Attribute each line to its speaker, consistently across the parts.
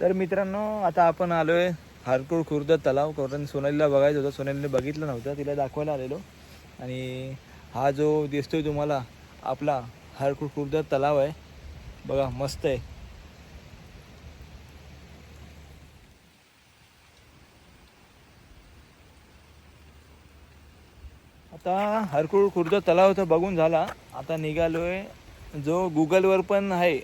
Speaker 1: तर मित्रांनो आता आपण आलोय हारपूर खुर्द तलाव. कारण सोनालीला बघायचं होतं. सोनालीने बघितलं नव्हतं. तिला दाखवायला आलेलो. आणि हा जो दिसतोय तुम्हाला आपला हरपूर खुर्द तलाव आहे. बघा मस्त आहे. आता हरकुळ खुर्द तलाव तर बघून झाला. आता निघालोय जो गुगलवर पण आहे.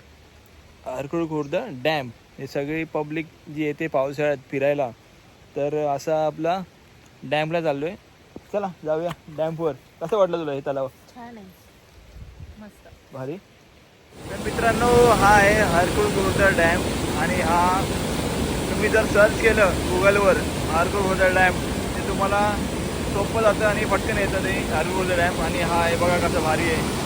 Speaker 1: हरकुळ खुर्द डॅम. हे सगळी पब्लिक जी येते पावसाळ्यात फिरायला. तर असा आपला डॅमला चाललोय. चला जाऊया डॅमवर. कसं वाटलं तुला हे तलाव?
Speaker 2: छान आहे. मस्त.
Speaker 1: भारी. तर मित्रांनो हा आहे हरकुळ खुर्द डॅम आणि हा तुम्ही जर सर्च केलं गुगलवर हरकुळ खुर्द डॅम ते तुम्हाला सोपं जातं आणि पटकन येतं ते हरकुळ खुर्द डॅम. आणि हा आहे बघा कसं भारी आहे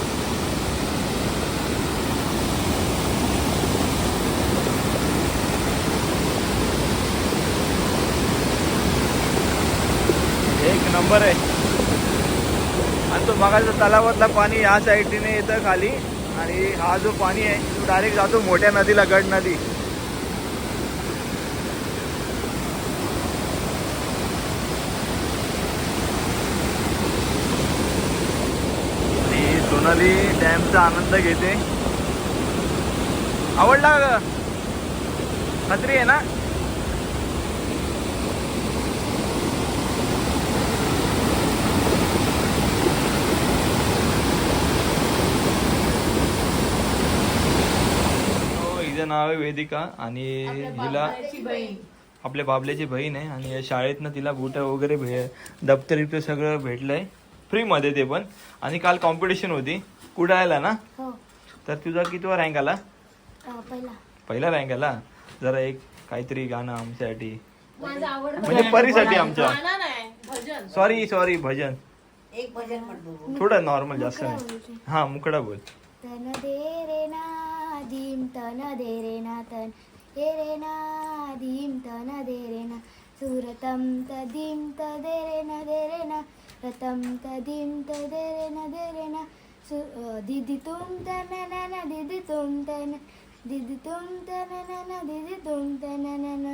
Speaker 1: एक नंबर आहे. आणि तो बघायचा तलावातला पाणी या साईडने येतं खाली. आणि हा जो पाणी आहे तो डायरेक्ट जातो मोठ्या नदीला गड नदी. सोनाली डॅमचा आनंद घेते. आवडला ग? खत्री आहे ना हो, हिचं नाव आहे वेदिका आणि हिला आपल्या बाबल्याची बहीण आहे आणि या शाळेतनं तिला बुटं वगैरे भे दप्तर बिप्तर सगळं भेटलंय. फ्रीमध्ये ते पण. आणि काल कॉम्पिटिशन होती. कुठं आला ना?
Speaker 3: हो.
Speaker 1: तर तुझा कितवा रँक आला?
Speaker 3: पहिला.
Speaker 1: पहिला रँक आला? जरा एक काहीतरी गाणं आमच्यासाठी.
Speaker 2: माझं आवडतं.
Speaker 1: म्हणजे परीसाठी आमच्या.
Speaker 2: गाणं नाही भजन.
Speaker 1: सॉरी सॉरी भजन.
Speaker 2: एक भजन म्हणतो.
Speaker 1: थोडं नॉर्मल जास्त नाही. हा मुकडा बोल.
Speaker 3: धीम तन दे रे ना तन हे रे ना धीम तन दे रे ना सुरतम तदीम त दे रे ना दे रे ना रतम तदीम त दे रे ना दे रे ना सु दीदी तुम तन ना ना दीदी तुम तन दीदी तुम तन ना ना दीदी तुम तन ना ना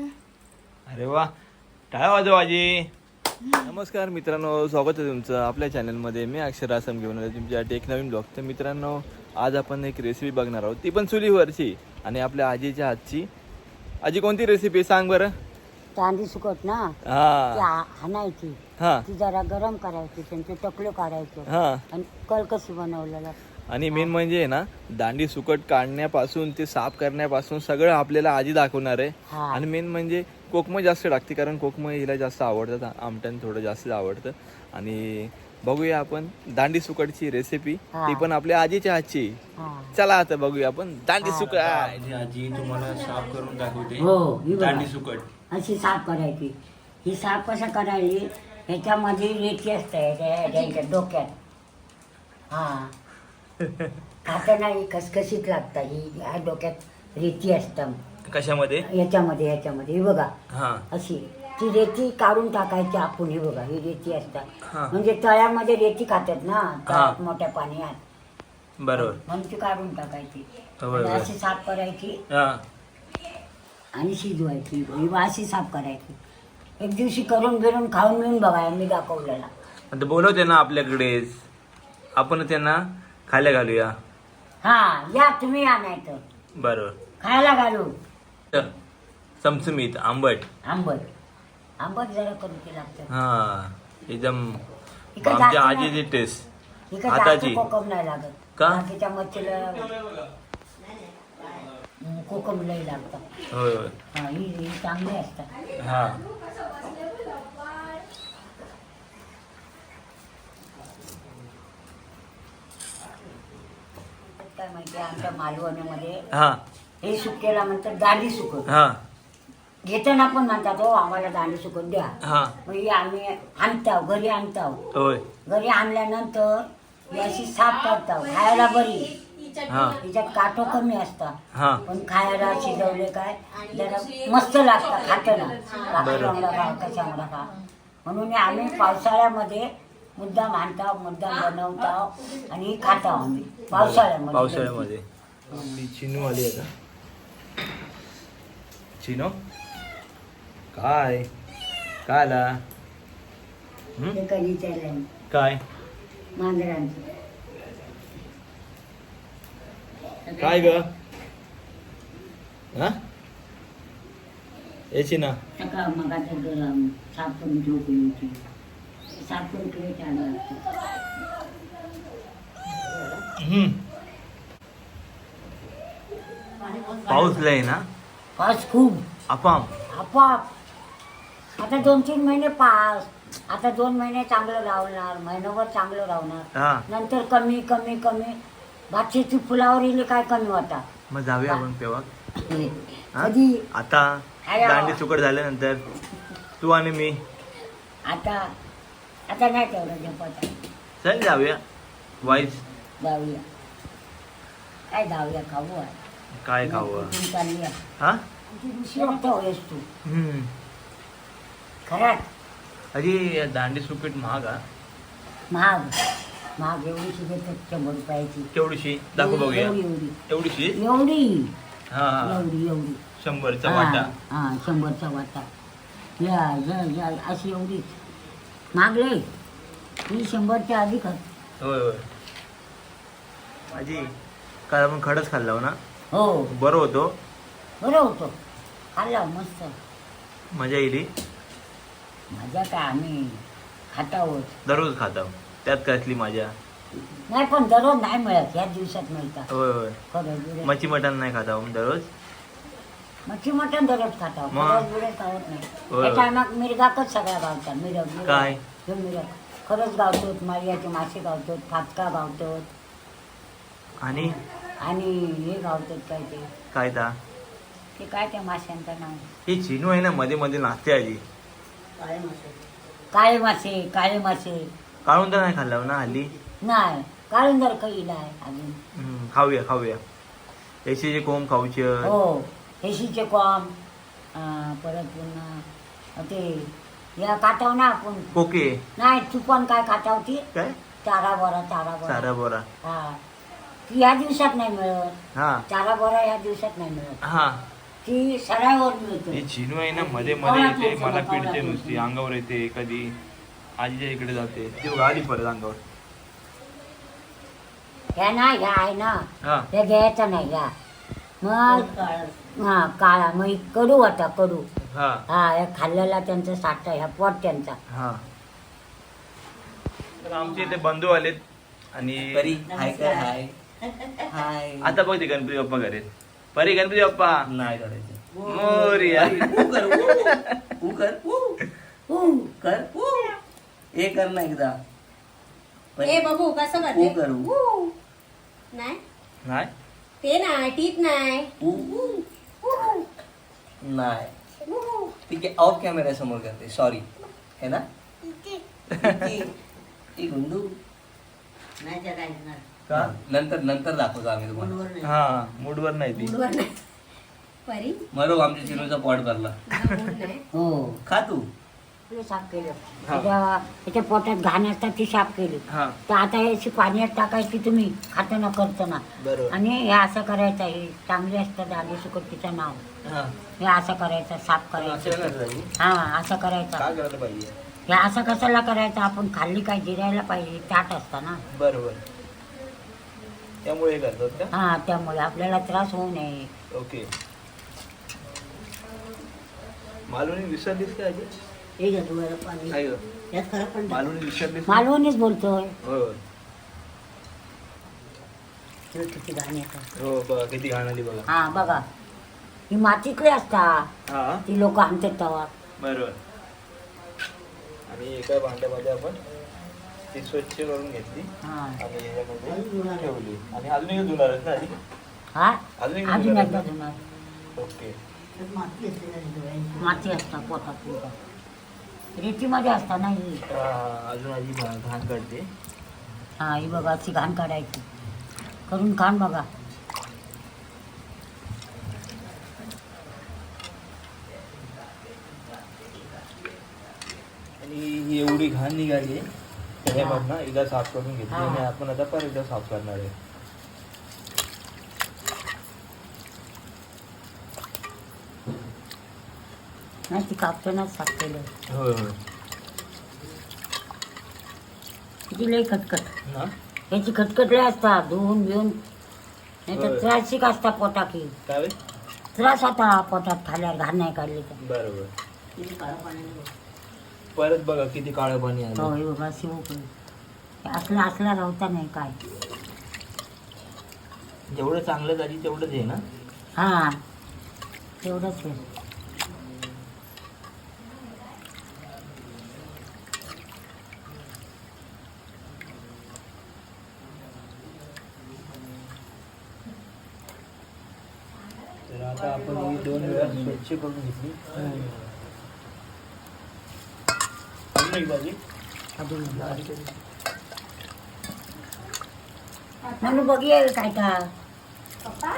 Speaker 1: अरे वा. टाळ्या वाजव आजी. नमस्कार मित्रांनो. स्वागत आहे तुमचं आपल्या चॅनलमध्ये मी अक्षर आसम घेऊन आलो तुमच्यासाठी एक नवीन ब्लॉग तर मित्रांनो आज आपण एक रेसिपी बघणार आहोत. ती पण चुलीवरची आणि आपल्या आजीच्या हातची. आजी कोणती रेसिपी सांग बरं?
Speaker 4: चांदी सुकट ना? ती
Speaker 1: हा
Speaker 4: हा- हाणायची.
Speaker 1: हा.
Speaker 4: ती जरा गरम करायची त्यांचे टकले काढायचे.
Speaker 1: हा.
Speaker 4: आणि कलकसी बनवलेलं.
Speaker 1: आणि मेन म्हणजे आहे ना दांडी सुकट काढण्यापासून ते साफ करण्यापासून सगळं आपल्याला आजी दाखवणार आहे.
Speaker 4: हा.
Speaker 1: आणि मेन म्हणजे कोकम जास्त टाकते कारण कोकम हिला जास्त आवडतं आमटण थोडं जास्त आवडतं. आणि बघूया आपण दांडी सुकटची रेसिपी. ती पण आपल्या आजीच्या हातची.
Speaker 4: हा.
Speaker 1: चला आता बघूया आपण दांडी सुकट आजी तुम्हाला साफ करून दाखवते.
Speaker 4: हो ही बघा.
Speaker 1: दांडी सुकट
Speaker 4: अशी साफ करायची. ही साफ कसं करायची? ह्याच्यामध्ये रेती असते ह्याच्या- ह्याच्या डोक्यात. हा. खाताना ही खसखशीत लागतं ही ह्या डोक्यात रेती असतं
Speaker 1: कशामध्ये?
Speaker 4: याच्यामध्ये ह्याच्यामध्ये. ही बघा.
Speaker 1: हा.
Speaker 4: अशी. ती रेती काढून टाकायची आपण ही बघा ही रेती असतात. म्हणजे तळ्यामध्ये रेती खातात ना तळ्यात मोठ्या पाण्यात.
Speaker 1: बरोबर.
Speaker 4: म्हणून ती काढून टाकायची.
Speaker 1: होय,
Speaker 4: आणि
Speaker 1: होय.
Speaker 4: अशी साफ करायची.
Speaker 1: हा.
Speaker 4: आणि शिजवायची. ही अशी साफ करायची. एक दिवशी करून बिरून खाऊन मिळून बघा मी दाखवलेला
Speaker 1: आता बोलवते ना आपल्याकडेच आपण त्यांना खायला घालूया.
Speaker 4: हा या तुम्ही या नाही तर
Speaker 1: बरोबर.
Speaker 4: खायला घालू.
Speaker 1: तर चमचमीत आंबट.
Speaker 4: आंबट. आंबट जरा ते लागतं
Speaker 1: हा एकदम
Speaker 4: इकडे
Speaker 1: आमच्या
Speaker 4: जास्त.
Speaker 1: आजीची टेस्ट
Speaker 4: इकडे जास्त
Speaker 1: हाताची.
Speaker 4: कोकम नाही लागत.
Speaker 1: का?
Speaker 4: बाकीच्या मच्छीला हं, कोकम लई लागतं.
Speaker 1: होय होय.
Speaker 4: हा ही ही चांगली असतात.
Speaker 1: हा.
Speaker 4: काय माहिती आमच्या मालवणीमध्ये
Speaker 1: हा.
Speaker 4: हे सुकेला म्हणतात दांडी सुकट
Speaker 1: हा.
Speaker 4: घेताना पण म्हणतात हो आम्हाला दांडी सुकट द्या.
Speaker 1: हा.
Speaker 4: ही आम्ही आणताव घरी आणताव.
Speaker 1: होय.
Speaker 4: घरी आणल्यानंतर ही अशी साफ करताव खायला बरी.
Speaker 1: हा.
Speaker 4: तिच्यात काटो कमी असतात.
Speaker 1: हा.
Speaker 4: पण खायला शिजवले काय जरा मस्त लागतात खाताना. खा खा म्हणून आम्ही पावसाळ्यामध्ये मुद्दाम आणताव मुद्दाम बनवताव आणि खाताव आम्ही पावसाळ्यामध्ये.
Speaker 1: पावसाळ्यामध्ये. चिनू आली आता चिनो? काय? काय आला हं?
Speaker 4: ते कधी चाललंय
Speaker 1: काय?
Speaker 4: मांजरांचं.
Speaker 1: काय ग? हा? याची ना.
Speaker 4: सकाळ मग आता सापून झोपली होती सापून कडे चालू
Speaker 1: हम्म. पाऊस लय ना?
Speaker 4: पाऊस खूप.
Speaker 1: आपाम.
Speaker 4: आपोआप आता दोन तीन महिने पास. आता दोन महिने चांगलं राहणार महिनभर चांगलं राहणार.
Speaker 1: हा.
Speaker 4: नंतर कमी कमी कमी. भातशेची फुलावर येईल काय कमी होता?
Speaker 1: मग जाऊया आपण तेव्हा. हा?
Speaker 4: कधी?
Speaker 1: आता
Speaker 4: आया.
Speaker 1: दांडी सुकट झाल्यानंतर तू आणि मी.
Speaker 4: आता आता नाही तेवढं झोपत.
Speaker 1: चल जाऊया. वाईस
Speaker 4: जाऊया. काय जाऊया खाऊ आहे
Speaker 1: काय खाऊ? हा?
Speaker 4: होयस तू?
Speaker 1: हम्म.
Speaker 4: खरात
Speaker 1: अरे दांडी सुकट महाग हा?
Speaker 4: महाग. महाग एवढीशी देतात शंभर रुपयाची
Speaker 1: केवढीशी? दाखव बघूया.
Speaker 4: एवढी एवढी.
Speaker 1: एवढीशी?
Speaker 4: एवढी.
Speaker 1: हा. हा
Speaker 4: एवढी एवढी.
Speaker 1: शंभरचा
Speaker 4: हा,
Speaker 1: वाटा.
Speaker 4: हा शंभरचा वाटा. या या या अशी एवढीच मागले ही शंभरच्या अधिक आहे.
Speaker 1: होय होय. माझी काल आपण खडच खाल्ला हो ना?
Speaker 4: हो.
Speaker 1: बरं होतो.
Speaker 4: बरं होतो. खाल्ला मस्त.
Speaker 1: मजा येईल.
Speaker 4: मजा काय आम्ही खाता आहोत.
Speaker 1: दररोज खाता त्यात कसली मजा?
Speaker 4: नाही पण दररोज नाही मिळत. या दिवसात मिळतात
Speaker 1: होय होय.
Speaker 4: खरं.
Speaker 1: मच्छी मटण नाही खाता हो दररोज?
Speaker 4: मच्छी मटण दररोज खाता.
Speaker 1: मग?
Speaker 4: खरंच खावत नाही.
Speaker 1: होय.
Speaker 4: त्या टायमात मिरगाकच सगळ्या गावतात मिरग मिरग.
Speaker 1: काय?
Speaker 4: हे मिरग खरंच गावतो मारियाचे मासे गावतो फाटका गावतो
Speaker 1: आणि?
Speaker 4: आणि हे गावतात काय ते?
Speaker 1: काय ता?
Speaker 4: ते काय त्या माशांचं नाव?
Speaker 1: ही चिनू आहे ना मध्ये मध्ये नाचते आजी
Speaker 4: काळे मासे. काळे मासे
Speaker 1: तर नाही खाल्ला ना हल्ली?
Speaker 4: नाही काळुंदर आहे अजून.
Speaker 1: हम्म, खाऊया खाऊया. याचे कोंब खाऊचे.
Speaker 4: हो हेशीचे कॉम परत पुन्हा ते या काटाव ना आपण.
Speaker 1: कोके.
Speaker 4: नाही तू पण काय काटावती?
Speaker 1: काय?
Speaker 4: चारा बोरा चारा बोरा
Speaker 1: सारा बोरा
Speaker 4: हा. ती ह्या दिवसात नाही मिळत.
Speaker 1: हा.
Speaker 4: चारा बोरा ह्या दिवसात नाही मिळत.
Speaker 1: हा.
Speaker 4: ती सरावर मिळतो.
Speaker 1: ही चिनू आहे ना मध्ये मध्ये येते मला पिडते नुसती अंगावर येते कधी आजीच्या इकडे जाते. ती बघ, आली परत अंगावर.
Speaker 4: ह्या ना ह्या आहे ना.
Speaker 1: हा.
Speaker 4: हे घ्यायचं नाही ह्या मग हा काळा मग ही कडू होता कडू.
Speaker 1: हा.
Speaker 4: हा या खाल्लेला त्यांचा साठा ह्या पोट त्यांचा.
Speaker 1: हा. तर आमचे इथे बंधू आलेत आणि
Speaker 5: परी हाय काय हाय? हाय.
Speaker 1: आता बघ ते गणपती बाप्पा घरी. आहेत. परी गणपती बाप्पा.
Speaker 5: नाही करायचं
Speaker 1: मोरया
Speaker 5: ऊ कर ऊ. ऊ कर ऊ. ऊ कर ऊ. हे कर ना एकदा. परी,
Speaker 2: ए बाबू कसं
Speaker 5: ऊ
Speaker 2: करते?
Speaker 5: कर ऊ.
Speaker 2: नाही?
Speaker 1: नाही?
Speaker 2: ते नाही टीप नाही.
Speaker 5: ऊ. नाही. ठीक आहे ऑफ कॅमेरा समोर करते. सॉरी है ना. ती गुंडू.
Speaker 1: का?
Speaker 5: नंतर नंतर दाखवतो आम्ही तुम्हाला.
Speaker 1: हा मूडवर नाही ती.
Speaker 2: मूडवर नाही. परी?
Speaker 5: मरो आमच्या चिरूचा पॉट भरला.
Speaker 2: तुला मूड नाही?
Speaker 4: हो.
Speaker 5: खा तू.
Speaker 4: ते साफ केलं.
Speaker 1: हा.
Speaker 4: त्याच्या त्याच्या पोटात घाण असतात ती साफ केली.
Speaker 1: हा.
Speaker 4: तर आता हे अशी पाण्यात टाकायची तुम्ही खाताना करताना.
Speaker 1: बरोबर.
Speaker 4: आणि हे असं करायचं हे चांगले असतं दादू सुकटीचं नाव.
Speaker 1: हा.
Speaker 4: हे असं करायचं साफ
Speaker 1: असं नाही
Speaker 4: करायचं
Speaker 1: करायचं.
Speaker 4: हा असं करायचं.
Speaker 1: काय करायला पाहिजे?
Speaker 4: हे असं कशाला करायचं? आपण खाल्ली काय जिरायला पाहिजे? ताट असतं ना.
Speaker 1: बरोबर. त्यामुळे हे करतात का?
Speaker 4: हा त्यामुळे आपल्याला त्रास होऊ नये.
Speaker 1: ओके. मालवणी विसरलीस का आजी?
Speaker 4: हे पाणी.
Speaker 1: काय ग
Speaker 4: यात खरं पण
Speaker 1: मालवणी विसरलीस?
Speaker 4: मालवणीच बोलतोय. हे किती
Speaker 1: हो बघा किती घाण आली बघा.
Speaker 4: हा बघा. ही मातीतली असता.
Speaker 1: हा.
Speaker 4: ती लोक आणतात तेव्हा
Speaker 1: बरोबर. आणि एका भांड्यामध्ये आपण ती स्वच्छ करून घेतली
Speaker 4: हा.
Speaker 1: आणि याच्यामध्ये ठेवली. आणि अजून एक धुणार आहेत ना आधी?
Speaker 4: हा?
Speaker 1: अजून एक
Speaker 4: अजून
Speaker 1: धुणार
Speaker 4: एकदा
Speaker 1: आहेत
Speaker 4: धुणार.
Speaker 1: ना? ओके
Speaker 4: माती असतात पोटात पोटात रेतीमध्ये असता ना ही.
Speaker 1: हा, हा, अजून आधी घा- घाण काढते.
Speaker 4: हा ही बघा अशी घाण काढायची. करून खाण बघा.
Speaker 1: आणि ही एवढी घाण निघाली त्याच्यामधनं एकदा साफ करून घेतली. आणि आपण आता परत एकदा साफ करणार आहे.
Speaker 4: नाही ती कापतानाच
Speaker 1: होय होय.
Speaker 4: किती लई खटखट.
Speaker 1: ना?
Speaker 4: याची खटखटले असतात धुवून घेऊन. नाही तर
Speaker 1: होय.
Speaker 4: त्रासिक असतात पोटाकी
Speaker 1: काय?
Speaker 4: त्रास आता पोटात खाल्यावर घाण नाही काढली तर.
Speaker 1: बरोबर. परत बघा किती काळं पाणी
Speaker 4: हो
Speaker 1: आलं
Speaker 4: हे बघा पण असला असला राहता नाही काय.
Speaker 1: जेवढं चांगलं झाली तेवढंच आहे ना?
Speaker 4: हा तेवढंच आहे.
Speaker 1: तर आता आपण ही दोन वेळा स्वच्छ करून घेतली. का भाजी
Speaker 4: अजून म्हणून बघूया काय का.
Speaker 2: पप्पा?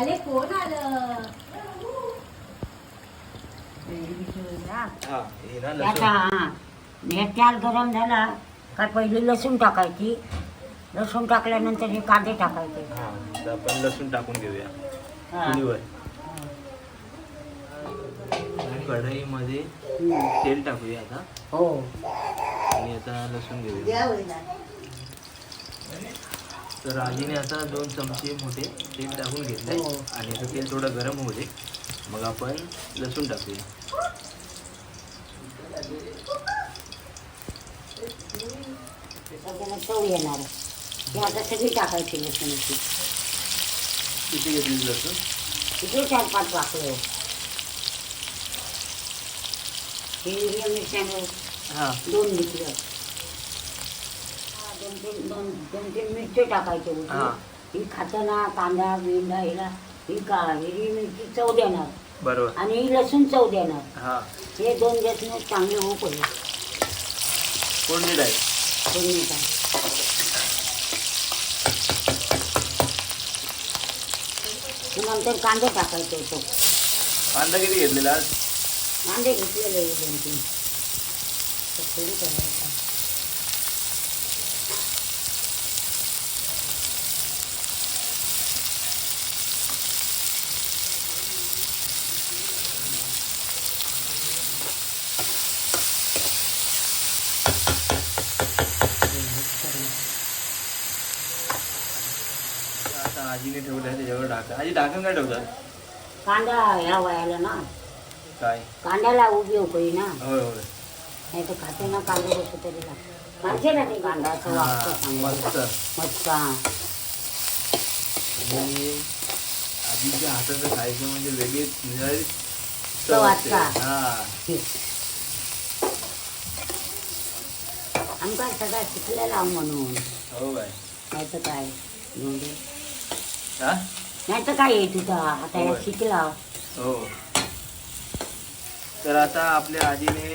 Speaker 2: अरे कोण आलं?
Speaker 1: हा हे
Speaker 4: त्याचा हा. हे तेल गरम झाला का पहिली लसूण टाकायची. लसूण टाकल्यानंतर हे कांदे टाकायचे.
Speaker 1: हा आपण लसूण टाकून घेऊया.
Speaker 4: हा.
Speaker 1: चुलीवर. कढईमध्ये. तेल टाकूया आता.
Speaker 4: हो.
Speaker 1: आणि आता लसूण घेऊया. तर आजीने आता दोन चमचे मोठे तेल टाकून घेतले.
Speaker 4: हो.
Speaker 1: आणि आता तेल थोडं गरम होऊ दे. मग आपण लसूण टाकूया.
Speaker 4: त्याच्याला चव येणार हे आता सगळी टाकायची लसूणची.
Speaker 1: किती घेतली लसूण?
Speaker 4: किती? चार पाच वाकले हे हिरव्या
Speaker 1: हां.
Speaker 4: दोन घेतलं. हा, दोन तीन दोन दोन तीन मिरची टाकायचे
Speaker 1: हा.
Speaker 4: होते. ही. खाताना कांदा बिंदा हिला ही का हिरवी मिरची चव देणार.
Speaker 1: बरोबर.
Speaker 4: आणि ही लसूण चव देणार.
Speaker 1: हां.
Speaker 4: दोन घेतले चांगले हो पडले.
Speaker 1: डाळ?
Speaker 4: नंतर कांदे टाकायचे होतो.
Speaker 1: कांदा किती घेतलेला आज?
Speaker 4: कांदे घेतलेले हे दोन तीन तर थोडी करायचा
Speaker 1: आता आजीने ठेवलं आहे त्याच्यावर ढाका आजी ढाकण काय ठेवतात
Speaker 4: कांदा ह्या वयाला ना
Speaker 1: काय?
Speaker 4: कांद्याला उभी उकळी ना.
Speaker 1: होय होय.
Speaker 4: नाही तर खाते ना कांदे कसं तरी पाहिजे ना ते कांदा असं वागतं
Speaker 1: हां,
Speaker 4: चांगलं.
Speaker 1: मस्त.
Speaker 4: मस्त हा.
Speaker 1: आणि आजीच्या हाताचं खायचं म्हणजे वेगळीच निराळी
Speaker 4: चव
Speaker 1: असते. हां.
Speaker 4: आमका सगळा शिकलेला म्हणून.
Speaker 1: हो काय
Speaker 4: नाही तर काय.
Speaker 1: हा?
Speaker 4: नाही तर काय आहे तुझा? आता
Speaker 1: होय.
Speaker 4: शिकला.
Speaker 1: हो. तर आता आपल्या आजीने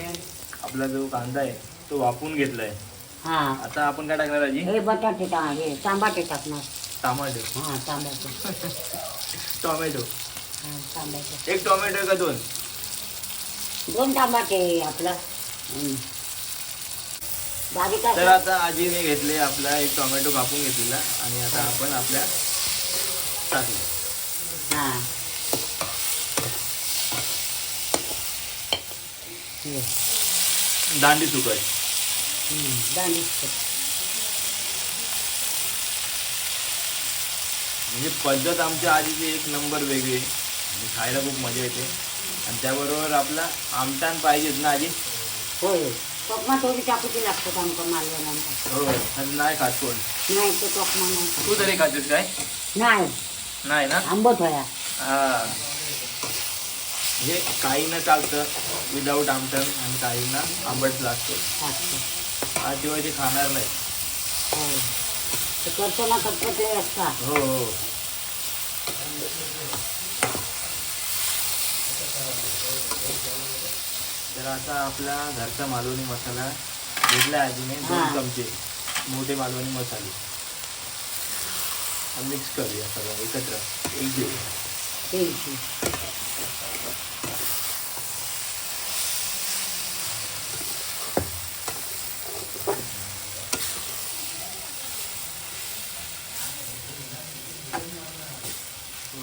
Speaker 1: आपला जो कांदा आहे तो वापून घेतलाय.
Speaker 4: हा.
Speaker 1: आता आपण काय टाकणार आजी?
Speaker 4: हे बटाटे टाक हे टाकणार.
Speaker 1: टमाटो.
Speaker 4: हा
Speaker 1: टोमॅटो.
Speaker 4: हा
Speaker 1: एक टोमॅटो का दोन?
Speaker 4: दोन तांबाटे आपलं. हम्म. बारीक
Speaker 1: तर
Speaker 4: आहे
Speaker 1: आता आजीने घेतले आपला एक टोमॅटो कापून घेतलेला आणि आता आपण आपल्या टाकले
Speaker 4: हा.
Speaker 1: दांडी
Speaker 4: हम्म. दांडी
Speaker 1: म्हणजे पद्धत आमच्या आजीची एक नंबर वेगळी आहे. आणि खायला खूप मजा येते. आणि त्याबरोबर आपला आमटाण पाहिजेच ना आजी?
Speaker 4: होय टोकमा थोडी टाकूची लागतात आमका मालवणांचा
Speaker 1: हो आणि नाही खात कोण?
Speaker 4: नाही तो टोकमा नाही खात.
Speaker 1: तू तरी खातेस काय?
Speaker 4: नाही.
Speaker 1: नाही ना?
Speaker 4: आंबट होया.
Speaker 1: हा. म्हणजे काहींना चालतं विदाऊट आमटण आणि काहींना आंबट लागतं. आजीवर ते खाणार नाही.
Speaker 4: हो. ते करताना कटकटले असतात
Speaker 1: हो हो. तर आता आपला घरचा मालवणी मसाला घेतला आजीने दोन. चमचे मोठे मालवणी मसाले. मिक्स करूया सगळं एकत्र. एक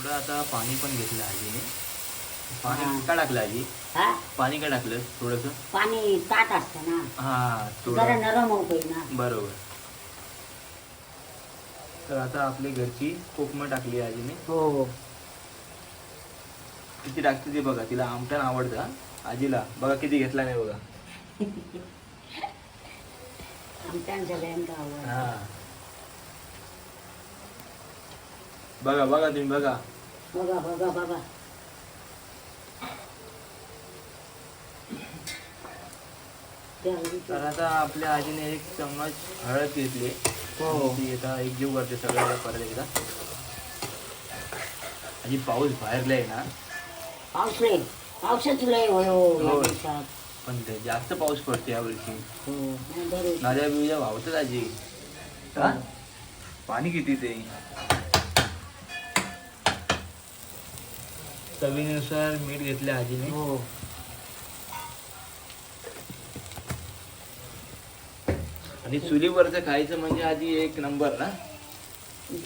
Speaker 1: थोडं आता पाणी पण घेतलं आजीने पाणी का टाकलं आजी?
Speaker 4: हा?
Speaker 1: पाणी का टाकलं? थोडस?
Speaker 4: पाणी ताट असतं ना.
Speaker 1: हा
Speaker 4: जरा
Speaker 1: थोडं
Speaker 4: नरम होतोय ना.
Speaker 1: बरोबर. तर आता आपली घरची कोकमं टाकली आजीने
Speaker 4: हो
Speaker 1: किती टाकते ते बघा तिला आमटण आवडतं हा. आजीला. बघा किती घेतला नाही बघा.
Speaker 4: आमच्या सगळ्यांना आवड
Speaker 1: हा. बघा बघा तुम्ही बघा.
Speaker 4: बघा बघा बघा.
Speaker 1: तर आता आपल्या आजीने एक चम्मच हळद घेतली.
Speaker 4: हो.
Speaker 1: ती आता एकजीव करते सगळ्या परत एकदा. आजी पाऊस बाहेर लय ना.
Speaker 4: पाऊस लय पावसाच लय होय हो या
Speaker 1: पण ते जास्त पाऊस पडते यावर्षी.
Speaker 4: हो नाही दररोज.
Speaker 1: नद्या बिव्या वाहतात आजी. हा? पाणी किती ते? चवीनुसार मीठ घेतले आजीने.
Speaker 4: हो.
Speaker 1: आणि चुलीवरचं खायचं म्हणजे आजी एक नंबर ना?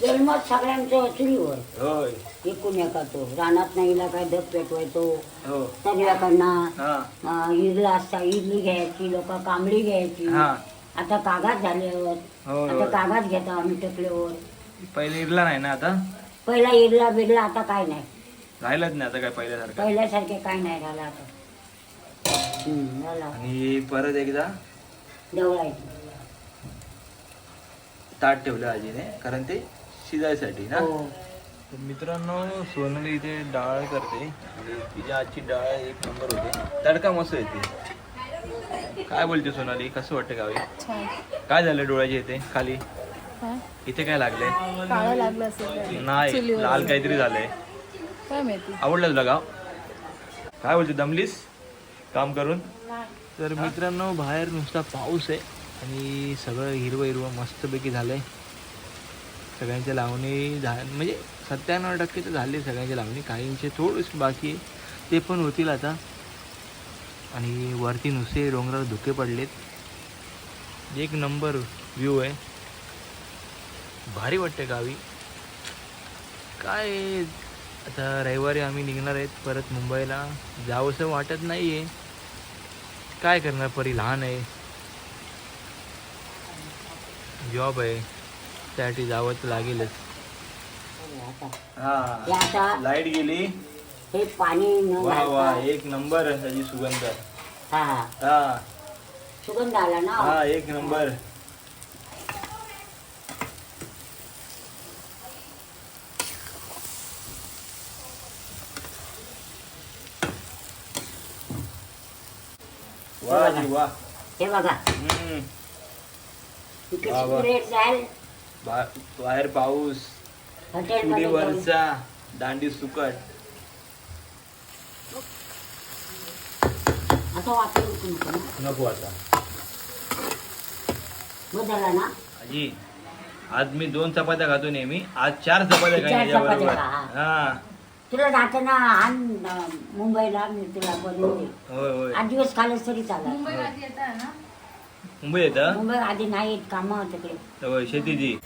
Speaker 4: जन्मच सगळ्यांचं चुलीवर.
Speaker 1: होय.
Speaker 4: एकूण एका तो रानात नाहीला काय धग पेटवायचो.
Speaker 1: हो.
Speaker 4: सगळ्याकडनं
Speaker 1: हा.
Speaker 4: अं, इडला असता इडली घ्यायची लोक कांबळी घ्यायची.
Speaker 1: हा.
Speaker 4: आता कागद झाल्यावर आता कागद घेता आम्ही टकल्यावर
Speaker 1: पहिले इरला नाही ना आता?
Speaker 4: पहिला इडला बिडला आता काय नाही.
Speaker 1: राहिलंच नाही आता काय पहिल्यासारखं.
Speaker 4: पहिल्यासारखे काय नाही राहिलं आता. हम्म, झालं
Speaker 1: आणि परत एकदा ताट ठेवलं आजीने कारण ते शिजायसाठी ना.
Speaker 4: हो.
Speaker 1: तर मित्रांनो सोनाली इथे डाळ करते. आणि तिच्या आजची डाळ एक नंबर होते. तडका मस्त येते. काय बोलते सोनाली? कसं वाटतं गावी? काय झालं डोळ्याच्या इथे खाली? इथे काय लागलंय?
Speaker 6: काळं लागलं असेल. काय.
Speaker 1: नाही
Speaker 6: चुलीवर.
Speaker 1: लाल काहीतरी झालंय.
Speaker 6: काय माहिती?
Speaker 1: आवडलं तुला गाव? काय बोलते दमलीस? काम करून? तर मित्रांनो बाहेर नुसता पाऊस आहे आणि सगळं हिरवं हिरवं मस्तपैकी झालंय. सगळ्यांच्या लावणी झा म्हणजे सत्त्याण्णव टक्के तर झाले सगळ्यांच्या लावणी. काहींचे थोडेसे बाकी आहे. ते पण होतील आता. आणि वरती नुसते डोंगरावर धुके पडलेत. एक नंबर व्ह्यू आहे. भारी वाटते गावी. काय आहे, आता रविवारी आम्ही निघणार आहेत परत मुंबईला. जावंसं वाटत नाही आहे काय करणार परी? लहान आहे. जॉब आहे. त्यासाठी जावं तर लागेलच.
Speaker 4: आता आता
Speaker 1: लाइट गेली.
Speaker 4: हे पाणी
Speaker 1: वा वा एक नंबर त्याची सुगंध.
Speaker 4: हा.
Speaker 1: हा.
Speaker 4: सुगंध आला ना?
Speaker 1: हा एक नंबर. वा जी वा
Speaker 4: हे बघा.
Speaker 1: हम्म.
Speaker 4: कशी
Speaker 1: वा, वा.
Speaker 4: प्लेट जाईल
Speaker 1: बा- बाहेर पाऊस. चुलीवरचा दांडी सुकट.
Speaker 4: असं वाटलं होतं नको ना.
Speaker 1: नको आता.
Speaker 4: बदलला ना.
Speaker 1: आजी आज मी दोन चपात्या खातो नेहमी. आज चार चपात्या
Speaker 4: चार
Speaker 1: खाईन
Speaker 4: चपात्या
Speaker 1: बरोबर
Speaker 4: खा.
Speaker 1: हा.
Speaker 4: तुला जाताना आण अं, मुंबईला मी तुला बनवून देईन.
Speaker 1: होय होय.
Speaker 4: आठ दिवस खाल्लंस तरी चालत
Speaker 1: मुंबई येतं
Speaker 4: मुंबई आधी नाही येत कामं तिकडे.
Speaker 1: होय शेतीची.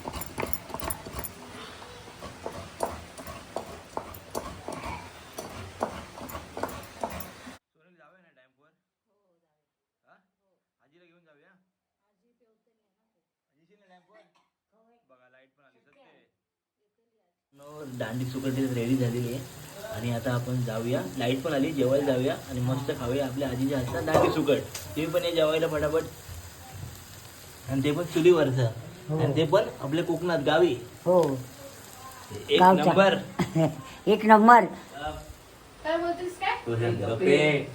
Speaker 1: दांडी सुकटी रेडी झालेली आहे. आणि आता आपण जाऊया. लाइट पण आली जेवायला जाऊया आणि मस्त खाऊया आपल्या आजीच्या हातचा दांडी सुकट. तुम्ही पण या जेवायला फटाफट आणि ते पण चुलीवरचं. आणि ते पण आपल्या कोकणात गावी.
Speaker 4: हो.
Speaker 1: एक. नंबर.
Speaker 4: एक नंबर.
Speaker 6: काय बोलतेस काय?
Speaker 1: तुझे गप्पे.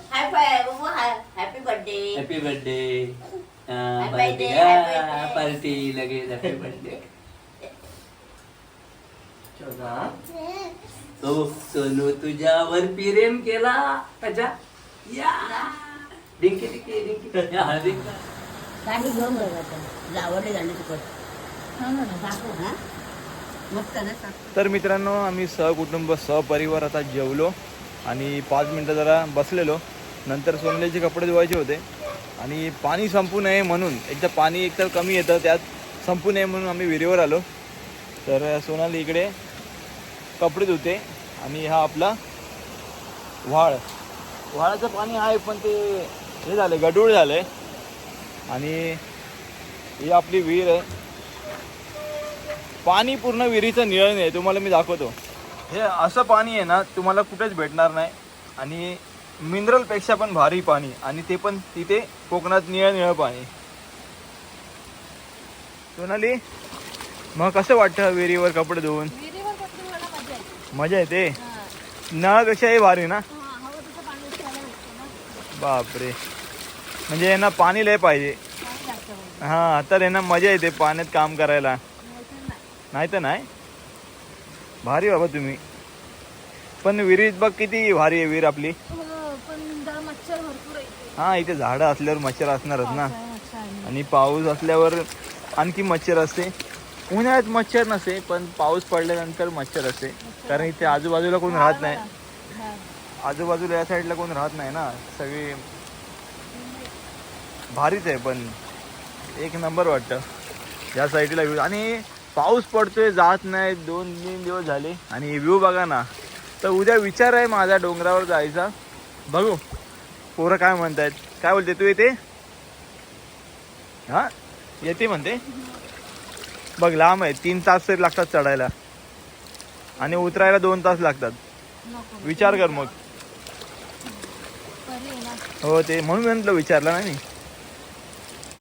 Speaker 5: Happy birthday
Speaker 2: birthday, happy birthday.
Speaker 5: Party लगेच हॅपी बर्थडे तो सोनू तुझ्यावर प्रेम केला अच्छा या डिंकी डिंकी डिंकी हा, डिंकी.
Speaker 4: गाडी घेऊन झाले तिकड दाखव हा मस्त ना
Speaker 1: तर मित्रांनो आम्ही सहकुटुंब सहपरिवार आता जेवलो. आणि पाच मिनटं जरा बसलेलो. नंतर सोनल्याचे कपडे धुवायचे होते. आणि पाणी संपू नये म्हणून एकदा पाणी एकतर कमी येतं त्यात संपू नये म्हणून आम्ही विहिरीवर आलो. तर सोनाली इकडे कपडे धुते आणि हा आपला व्हाळ. व्हाळाचं पाणी आहे पण ते हे झालं गडूळ झाले आणि ही आपली विहीर आहे. पाणी पूर्ण विहिरीचं निळण आहे तुम्हाला मी दाखवतो. हे असं पाणी आहे ना तुम्हाला कुठेच भेटणार नाही. आणि मिनरलपेक्षा पण भारी पाणी आणि ते पण तिथे कोकणात निळं निळं पाणी. सोनाली मग कसं वाटतं विहिरीवर कपडे धुवून?
Speaker 6: मजा येते. हा.
Speaker 1: नळापेक्षा हे. भारी ना?
Speaker 6: हा,
Speaker 1: बापरे. म्हणजे यांना पाणी लय पाहिजे. हा तर यांना मजा येते पाण्यात काम करायला.
Speaker 6: नाही.
Speaker 1: नाही तर नाही? भारी बाबा तुम्ही. पण विहिरीत बघ किती भारी आहे विहीर आपली
Speaker 6: हो, पण जरा मच्छर भरपूर येते
Speaker 1: हा इथे झाडं असल्यावर मच्छर असणारच ना. आणि पाऊस असल्यावर आणखी मच्छर असते. उन्हाळ्यात मच्छर नसते पण पाऊस पडल्यानंतर मच्छर असते. कारण इथे आजूबाजूला कोण राहत नाही. आजूबाजूला या साईडला कोण राहत नाही ना. सगळी भारीच आहे पण एक नंबर वाटतं. या साईडला व्ह्यू आणि पाऊस पडतोय जात नाही. दोन तीन दिवस झाले. आणि व्ह्यू बघा ना. तर उद्या विचार आहे माझा डोंगरावर जायचा. बघू. पोरं काय म्हणतायत? काय बोलते तू येते? हा? येते म्हणते? बघ लांब आहे. तीन तास तरी लागतात चढायला. आणि उतरायला दोन तास लागतात. विचार कर मग. हो ते म्हणून म्हटलं विचारलं ना मी